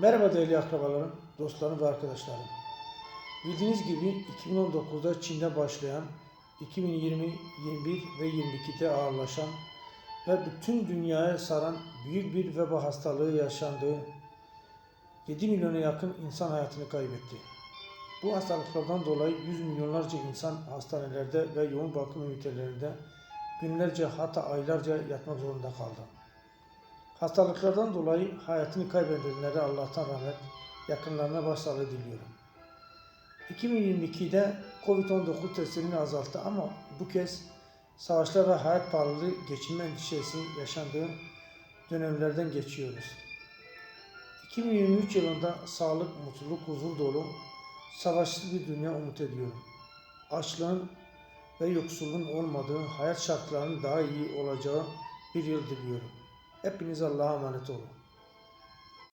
Merhaba değerli akrabalarım, dostlarım ve arkadaşlarım. Bildiğiniz gibi 2019'da Çin'de başlayan, 2020, 21 ve 22'de ağırlaşan ve bütün dünyaya saran büyük bir veba hastalığı yaşandığı 7 milyona yakın insan hayatını kaybetti. Bu hastalıklardan dolayı yüz milyonlarca insan hastanelerde ve yoğun bakım ünitelerinde günlerce hatta aylarca yatmak zorunda kaldı. Hastalıklardan dolayı hayatını kaybedenlere Allah'tan rahmet, yakınlarına başsağlığı diliyorum. 2022'de Covid-19 testlerini azalttı ama bu kez savaşlar ve hayat pahalılığı geçinme endişesi yaşandığı dönemlerden geçiyoruz. 2023 yılında sağlık, mutluluk, huzur dolu, savaşsız bir dünya umut ediyorum. Açlığın ve yoksulluğun olmadığı, hayat şartlarının daha iyi olacağı bir yıl diliyorum. Hepiniz Allah'a emanet olun.